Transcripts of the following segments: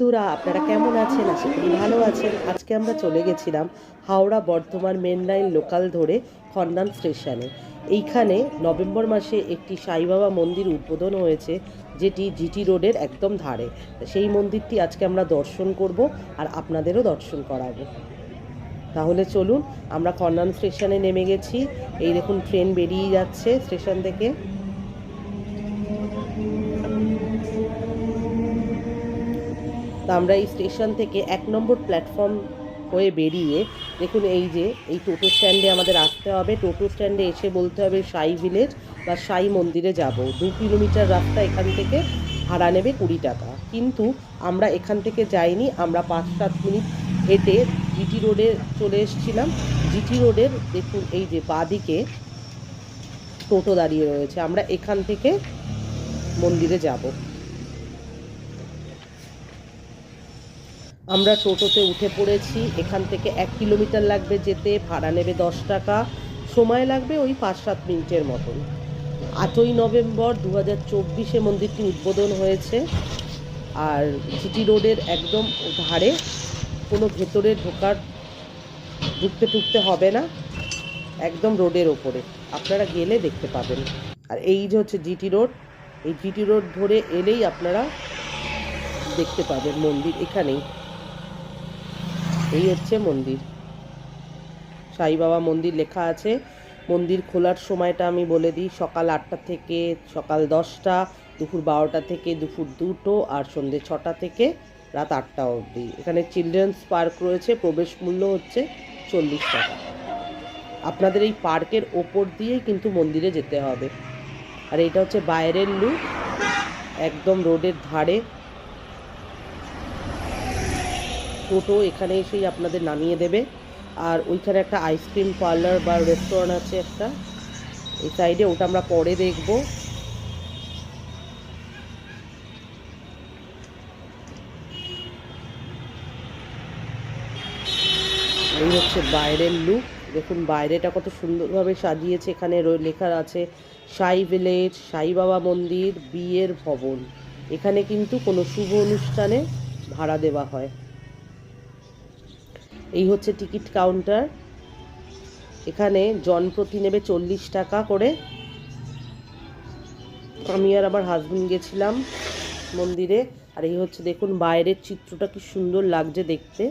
বন্ধুরা, আপনারা কেমন আছেন? আশা করি ভালো আছেন। আজকে আমরা চলে গেছিলাম Howrah Bardhaman main line local ধরে খন্ডান স্টেশনে। এইখানে নভেম্বর মাসে একটি সাইবাবা মন্দির উদ্বোধন হয়েছে, যেটি জিটি রোডের একদম ধারে। সেই মন্দিরটি আজকে আমরা দর্শন করব আর আপনাদেরও দর্শন করাবো। তাহলে চলুন, আমরা খন্ডান স্টেশনে নেমে গেছি। এই দেখুন, ট্রেন বেরিয়ে যাচ্ছে স্টেশন থেকে। তা আমরা এই স্টেশন থেকে এক নম্বর প্ল্যাটফর্ম হয়ে বেরিয়ে, দেখুন এই যে, এই টোটো স্ট্যান্ডে আমাদের আসতে হবে। টোটো স্ট্যান্ডে এসে বলতে হবে সাই ভিলেজ বা সাই মন্দিরে যাব। দু কিলোমিটার রাস্তা এখান থেকে ভাড়া নেবে কুড়ি টাকা। কিন্তু আমরা এখান থেকে যাইনি, আমরা পাঁচ সাত মিনিট হেঁটে জিটি রোডে চলে এসেছিলাম। জিটি রোডের, দেখুন এই যে বাদিকে টোটো দাঁড়িয়ে রয়েছে। আমরা এখান থেকে মন্দিরে যাব। আমরা টোটোতে উঠে পড়েছি, এখান থেকে এক কিলোমিটার লাগবে যেতে, ভাড়া নেবে দশ টাকা, সময় লাগবে ওই পাঁচ সাত মিনিটের মতন। আটই নভেম্বর দু হাজার চব্বিশে মন্দিরটি উদ্বোধন হয়েছে, আর জিটি রোডের একদম ধারে কোনো ভেতরে ঢোকার ঢুকতে টুকতে হবে না, একদম রোডের ওপরে। আপনারা গেলে দেখতে পাবেন। আর এই যে হচ্ছে জিটি রোড, এই জিটি রোড ধরে এলেই আপনারা দেখতে পাবেন মন্দির এখানেই। এই হচ্ছে মন্দির। সাই বাবা মন্দির লেখা আছে। মন্দির খোলার সময়টা আমি বলে দিই, সকাল আটটা থেকে সকাল দশটা, দুপুর বারোটা থেকে দুপুর দুটো আর সন্ধে ছটা থেকে রাত আটটা অবধি। এখানে চিলড্রেন্স পার্ক রয়েছে, প্রবেশ মূল্য হচ্ছে চল্লিশ টাকা। আপনাদের এই পার্কের ওপর দিয়েই কিন্তু মন্দিরে যেতে হবে। আর এটা হচ্ছে বাইরের লুক একদম রোডের ধারে। টোটো এখানে এসেই আপনাদের নামিয়ে দেবে। আর ওইখানে একটা আইসক্রিম পার্লার বা রেস্টুরেন্ট আছে একটা। এই সাইডে ওটা আমরা পরে দেখব। এই হচ্ছে বাইরের লুক দেখুন, বাইরেটা কত সুন্দরভাবে সাজিয়েছে। এখানে লেখা আছে, সাই ভিলেজ সাই বাবা মন্দির, বিয়ের ভবন। এখানে কিন্তু কোনো শুভ অনুষ্ঠানে ভাড়া দেওয়া হয়। এই হচ্ছে টিকিট কাউন্টার। এখানে জনপ্রতি নেবে চল্লিশ টাকা করে। আমি আর আমার হাজবেন্ড গেছিলাম মন্দিরে। আর এই হচ্ছে দেখুন, বাইরের চিত্রটা কি সুন্দর লাগছে দেখতে।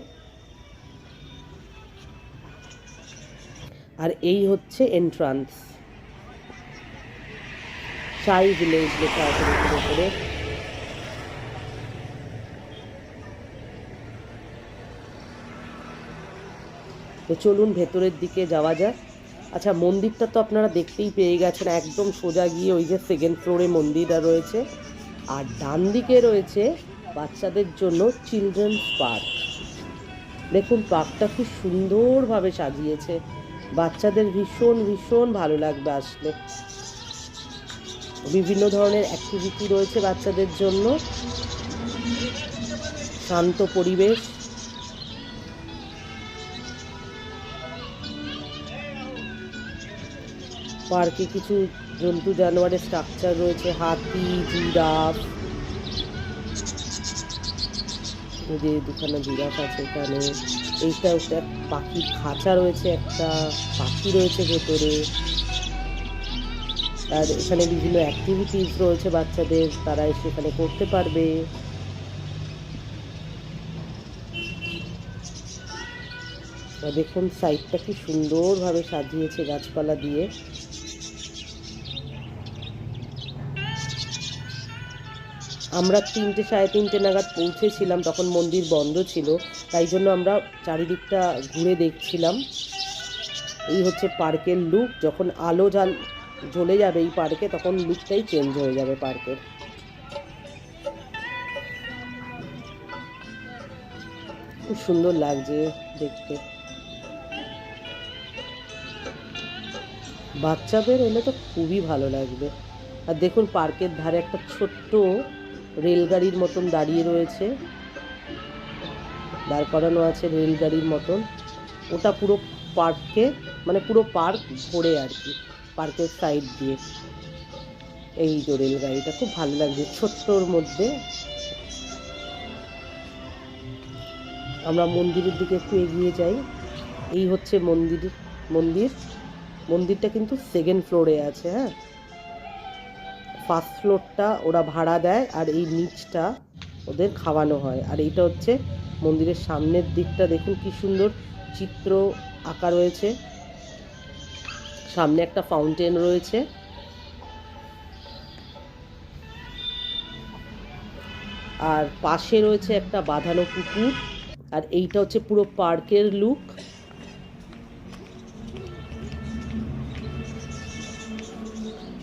আর এই হচ্ছে এন্ট্রান্স সাই ভিলেজ লেখা আছে তো চলুন ভেতরের দিকে যাওয়া যাক। আচ্ছা মন্দিরটা তো আপনারা দেখতেই পেয়ে গেছেন, একদম সোজা গিয়ে ওই যে সেকেন্ড ফ্লোরে মন্দিরটা রয়েছে। আর ডান দিকে রয়েছে বাচ্চাদের জন্য চিলড্রেন্স পার্ক দেখুন পার্কটা খুব সুন্দরভাবে সাজিয়েছে। বাচ্চাদের ভীষণ ভীষণ ভালো লাগবে আসলে। বিভিন্ন ধরনের অ্যাক্টিভিটি রয়েছে বাচ্চাদের জন্য। শান্ত পরিবেশ। পার্কে কিছু জন্তু জানোয়ারের স্ট্রাকচার রয়েছে, হাতি, জিরাফ। যে দুখানা জিরাফ আছে এখানে। এইটা একটা পাখির খাঁচা রয়েছে, একটা পাখি রয়েছে ভেতরে। আর এখানে বিভিন্ন অ্যাক্টিভিটিস রয়েছে বাচ্চাদের, তারা এসে এখানে করতে পারবে। দেখুন সাইডটা কি সুন্দরভাবে সাজিয়েছে গাছপালা দিয়ে। আমরা তিনটে সাড়ে তিনটে নাগাদ পৌঁছেছিলাম, তখন মন্দির বন্ধ ছিল, তাই জন্য আমরা চারিদিকটা ঘুরে দেখছিলাম। এই হচ্ছে পার্কের লুক যখন আলো জাল, জ্বলে যাবে এই পার্কে, তখন লুকটাই চেঞ্জ হয়ে যাবে পার্কের। খুব সুন্দর লাগছে দেখতে। বাচ্চাদের এলে তো খুবই ভালো লাগবে। আর দেখুন, পার্কের ধারে একটা ছোট্ট রেলগাড়ির মতন দাঁড়িয়ে রয়েছে। দাঁড় করানো আছে রেলগাড়ির মতন। ওটা পুরো পার্ককে মানে পুরো পার্ক ঘোরে আর কি, পার্কের সাইড দিয়ে। এই যে রেলগাড়িটা, খুব ভালো লাগছে, ছোট্টর মধ্যে। আমরা মন্দিরের দিকে একটু এগিয়ে যাই। এই হচ্ছে মন্দির মন্দির। মন্দিরটা কিন্তু সেকেন্ড ফ্লোরে আছে হ্যাঁ? ফার্স্ট ফ্লোরটা ওরা ভাড়া দেয় আর এই নিচটা ওদের খাওয়ানো হয়। আর এটা হচ্ছে মন্দিরের সামনের দিকটা, দেখুন কি সুন্দর চিত্র আঁকা রয়েছে। সামনে একটা ফাউন্টেন রয়েছে। আর পাশে রয়েছে একটা বাঁধানো পুকুর। আর এইটা হচ্ছে পুরো পার্কের লুক।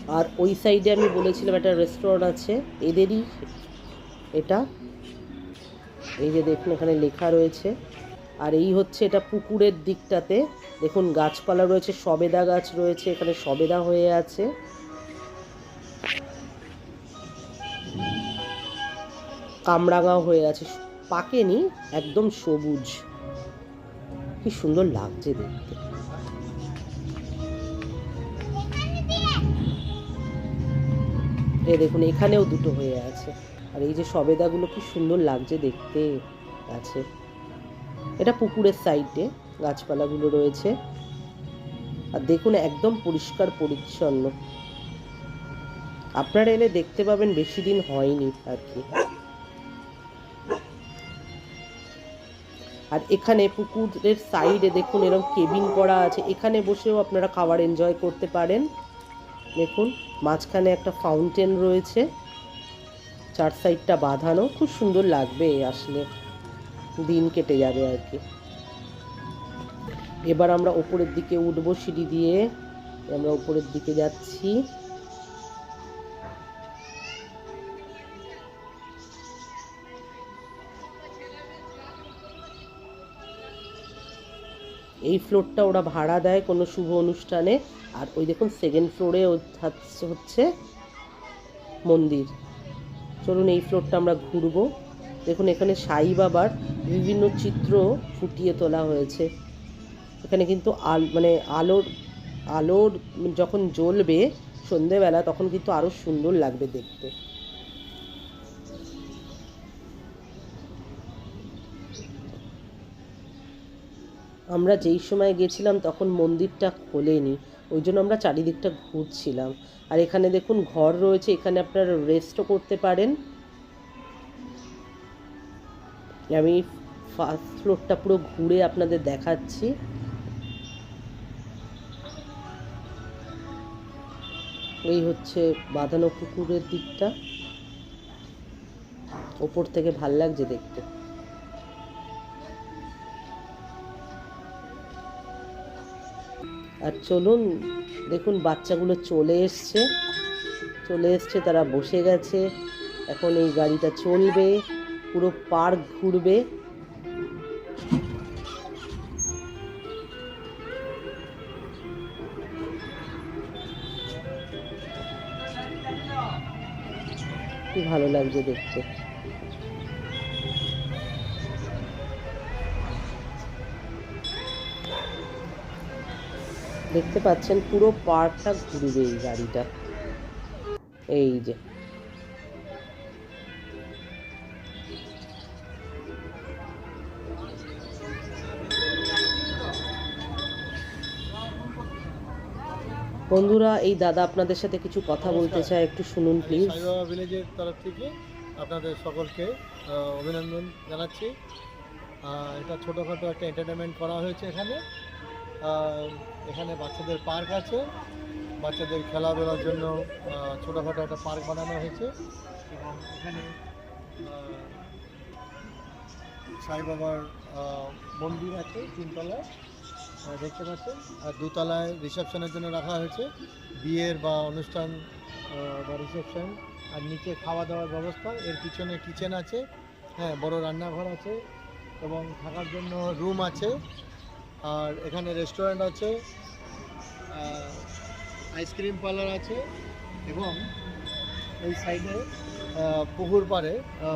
আর ওই সাইডে আমি বলেছিলাম একটা রেস্টুরেন্ট আছে, এদেরই এটা। এই যে দেখুন, এখানে লেখা রয়েছে। আর এই হচ্ছে এটা পুকুরের দিকটাতে। দেখুন, গাছপালা রয়েছে, সবেদা গাছ রয়েছে, এখানে সবেদা হয়ে আছে। কামরাঙাও হয়ে আছে, পাকেনি, একদম সবুজ। কি সুন্দর লাগছে দেখতে। এ দেখুন, এখানেও দুটো হয়ে আছে। আর এই যে সবেদাগুলো কি সুন্দর লাগছে দেখতে। আছে। এটা পুকুরের সাইডে গাছপালাগুলো রয়েছে। আর দেখুন, একদম পরিষ্কার পরিচ্ছন্ন। আপনারা এলে দেখতে পাবেন, বেশি দিন হয়নি আর কি। আর এখানে পুকুরের সাইডে দেখুন এরকম কেবিন করা আছে। এখানে বসেও আপনারা খাবার এনজয় করতে পারেন। দেখুন, মাঝখানে একটা ফাউন্টেন রয়েছে। চার সাইডটা বাঁধানো, খুব সুন্দর লাগবে আসলে। দিন কেটে যাবে আর কি। এবার আমরা ওপরের দিকে উঠবো সিঁড়ি দিয়ে। আমরা ওপরের দিকে যাচ্ছি। এই ফ্লোরটা ওরা ভাড়া দেয় কোনো শুভ অনুষ্ঠানে। আর ওই দেখুন সেকেন্ড ফ্লোরে হচ্ছে মন্দির। চলুন এই ফ্লোরটা আমরা ঘুরবো। দেখুন এখানে সাই বাবার বিভিন্ন চিত্র ফুটিয়ে তোলা হয়েছে। এখানে কিন্তু আল মানে আলোর আলোর যখন জ্বলবে সন্ধেবেলা তখন কিন্তু আরও সুন্দর লাগবে দেখতে। আমরা যেই সময় গেছিলাম তখন মন্দিরটা খোলেনি, ওই জন্য আমরা চারিদিকটা ঘুরছিলাম। আর এখানে দেখুন ঘর রয়েছে, এখানে আপনারা রেস্টও করতে পারেন। আমি ফার্স্ট ফ্লোরটা পুরো ঘুরে আপনাদের দেখাচ্ছি। এই হচ্ছে বাঁধানো পুকুরের দিকটা। ওপর থেকে ভালো লাগছে দেখতে। আর চলুন, দেখুন বাচ্চাগুলো চলে এসছে। চলে এসছে, তারা বসে গেছে। এখন এই গাড়িটা চলবে, পুরো পার্ক ঘুরবে। ভালো লাগছে দেখতে। দেখতে পাচ্ছেন পুরো পার্কটা ঘুরবে এই গাড়িটা। এই যে। বন্ধুরা এই দাদা আপনাদের সাথে কিছু কথা বলতে চায় একটু শুনুন প্লিজ সাইবাবা ভিলেজের তরফ থেকে আপনাদের সকলকে অভিনন্দন জানাচ্ছি। এটা ছোটোখাটো একটা এন্টারটেনমেন্ট করা হয়েছে এখানে। এখানে বাচ্চাদের পার্ক আছে। বাচ্চাদের খেলাধুলার জন্য ছোটোখাটো একটা পার্ক বানানো হয়েছে। এবং এখানে সাই বাবার মন্দির আছে তিনতলায় দেখতে পাচ্ছেন। আর দুতলায় রিসেপশনের জন্য রাখা হয়েছে। বিয়ের বা অনুষ্ঠান বা রিসেপশন। আর নিচে খাওয়া দাওয়ার ব্যবস্থা। এর পিছনে কিচেন আছে। হ্যাঁ বড় রান্নাঘর আছে। এবং থাকার জন্য রুম আছে। আর এখানে রেস্টুরেন্ট আছে আইসক্রিম পার্লার আছে এবং এই সাইডে পুকুর পাড়ে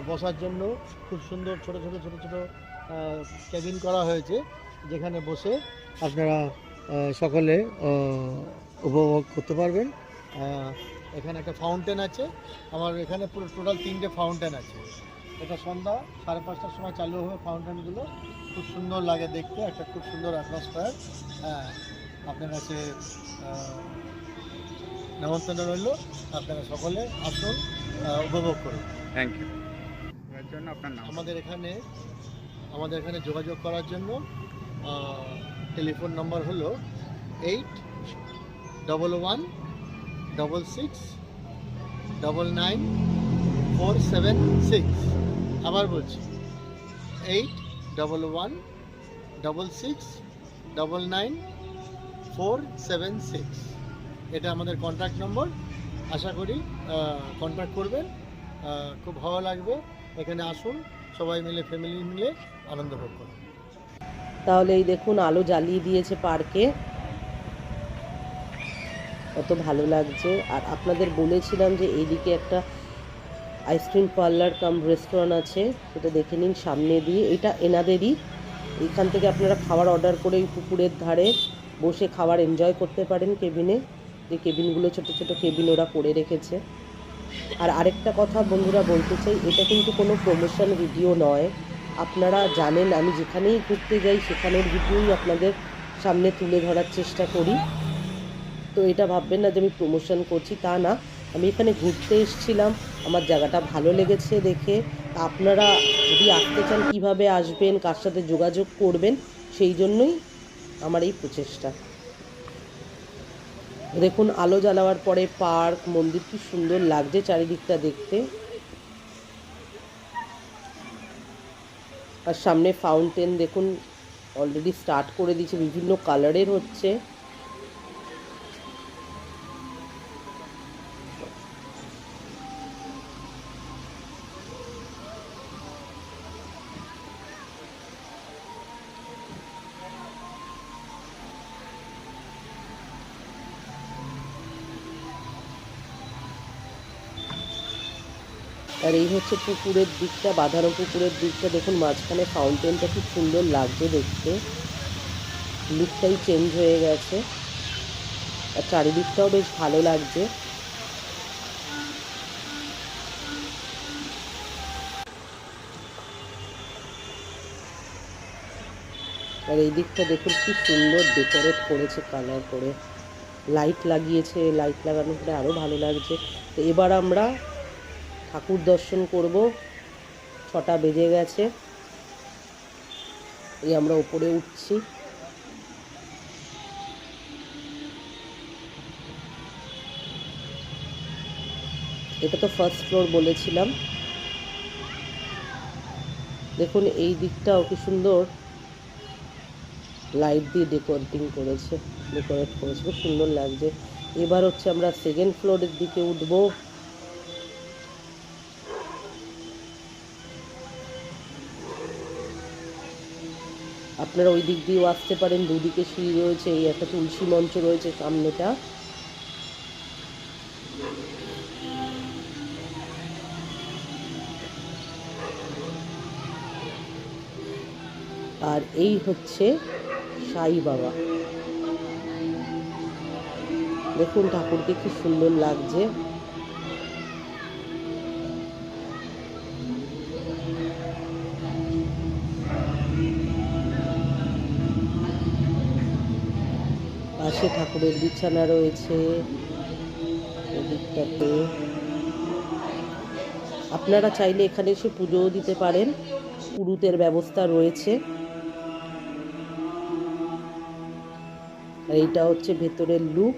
বসার জন্য খুব সুন্দর ছোট ছোট ছোট ছোট কেবিন করা হয়েছে, যেখানে বসে আপনারা সকলে উপভোগ করতে পারবেন। এখানে একটা ফাউন্টেন আছে, আমার এখানে পুরো টোটাল তিনটে ফাউন্টেন আছে। এটা সন্ধ্যা সাড়ে পাঁচটার সময় চালু হবে ফাউন্টেনগুলো। খুব সুন্দর লাগে দেখতে একটা খুব সুন্দর অ্যাটমসফায়ার হ্যাঁ আপনার কাছে নেমন্তন্ন রইল। আপনারা সকলে আসুন উপভোগ করুন। থ্যাংক ইউ এর জন্য আপনার আমাদের এখানে আমাদের এখানে যোগাযোগ করার জন্য টেলিফোন নম্বর হলো eight double one double six double nine four seven six. আবার বলছি। Eight double one double six double nine four seven six এটা আমাদের কন্ট্যাক্ট নম্বর আশা করি কন্ট্যাক্ট করবেন। খুব ভালো লাগবে। এখানে আসুন, সবাই মিলে ফ্যামিলি মিলে আনন্দ ভোগ করুন। তাহলে এই দেখুন, আলো জ্বালিয়ে দিয়েছে পার্কে কত ভালো লাগছে। আর আপনাদের বলেছিলাম যে এইদিকে একটা আইসক্রিম পার্লার কাম রেস্টুরেন্ট আছে, সেটা দেখে নিন সামনে দিয়ে। এটা এনাদেরই। এখান থেকে আপনারা খাবার অর্ডার করে এই পুকুরের ধারে বসে খাবার এনজয় করতে পারেন কেবিনে যে কেবিনগুলো ছোট ছোট কেবিন ওরা করে রেখেছে। আর আরেকটা কথা বন্ধুরা বলতে চাই, এটা কিন্তু কোনো প্রমোশন ভিডিও নয়। আপনারা জানেন, আমি যেখানেই ঘুরতে যাই, সেখানের ভিডিওই আপনাদের সামনে তুলে ধরার চেষ্টা করি। তো এটা ভাববেন না যে আমি প্রমোশন করছি, তা না। আমি এখানে ঘুরতে এসেছিলাম। আমার জায়গাটা ভালো লেগেছে দেখে। আপনারা যদি আসতে চান, কীভাবে আসবেন, কার সাথে যোগাযোগ করবেন, সেই জন্যই আমার এই প্রচেষ্টা। দেখুন, আলো জ্বালাবার পরে পার্ক, মন্দির কি সুন্দর লাগছে চারিদিকটা দেখতে। আর সামনে ফাউন্টেন, দেখুন, অলরেডি স্টার্ট করে দিয়েছে, বিভিন্ন কালারের হচ্ছে। আর এই হচ্ছে পুকুরের দিকটা, বাঁধানো পুকুরের দিকটা। দেখুন, মাঝখানে ফাউন্টেনটা খুব সুন্দর লাগছে দেখতে। লুকটাই চেঞ্জ হয়ে গেছে। আর চারিদিকটাও বেশ ভালো লাগছে। আর এই দিকটা দেখুন, কি সুন্দর ডেকোরেট করেছে কালার করে। লাইট লাগিয়েছে লাইট লাগানোর পরে আরও ভালো লাগছে। তো এবার আমরা ঠাকুর দর্শন করব। ছটা বেজে গেছে। এই আমরা উপরে উঠছি। এটা তো ফার্স্ট ফ্লোর বলেছিলাম। দেখুন, এই দিকটাও কি সুন্দর। লাইট দিয়ে ডেকোরেটিং করেছে ডেকোরেট করেছে। খুব সুন্দর লাগছে। এবার হচ্ছে আমরা সেকেন্ড ফ্লোরের দিকে উঠবো। আপনারা ওই দিক দিয়েও আসতে পারেন, দুদিকে সিঁড়ি রয়েছে, এই একটা তুলসী মঞ্চ রয়েছে সামনেটা। আর এই হচ্ছে সাই বাবা। দেখুন ঠাকুরকে কি সুন্দর লাগছে। পাশে ঠাকুরের বিছানা রয়েছে এদিকটাতে। আপনারা চাইলে এখানে এসে পুজোও দিতে পারেন, পুরুতের ব্যবস্থা রয়েছে। এইটা হচ্ছে ভেতরের লুক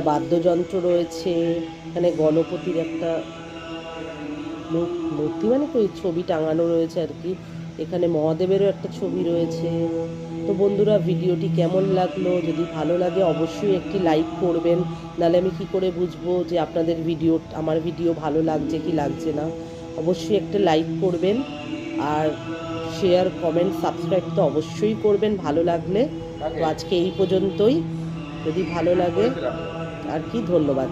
একটা বাদ্যযন্ত্র রয়েছে। এখানে গণপতির একটা মূর্তি মানে কি? ছবি টাঙানো রয়েছে আর কি। এখানে মহাদেবেরও একটা ছবি রয়েছে। তো বন্ধুরা, ভিডিওটি কেমন লাগল? যদি ভালো লাগে, অবশ্যই একটি লাইক করবেন। নাহলে আমি কি করে বুঝব যে আপনাদের ভিডিও, আমার ভিডিও ভালো লাগছে কি লাগছে না? অবশ্যই একটা লাইক করবেন। আর শেয়ার, কমেন্ট, সাবস্ক্রাইব তো অবশ্যই করবেন ভালো লাগলে। তো আজকে এই পর্যন্তই। যদি ভালো লাগে আর কি ধন্যবাদ।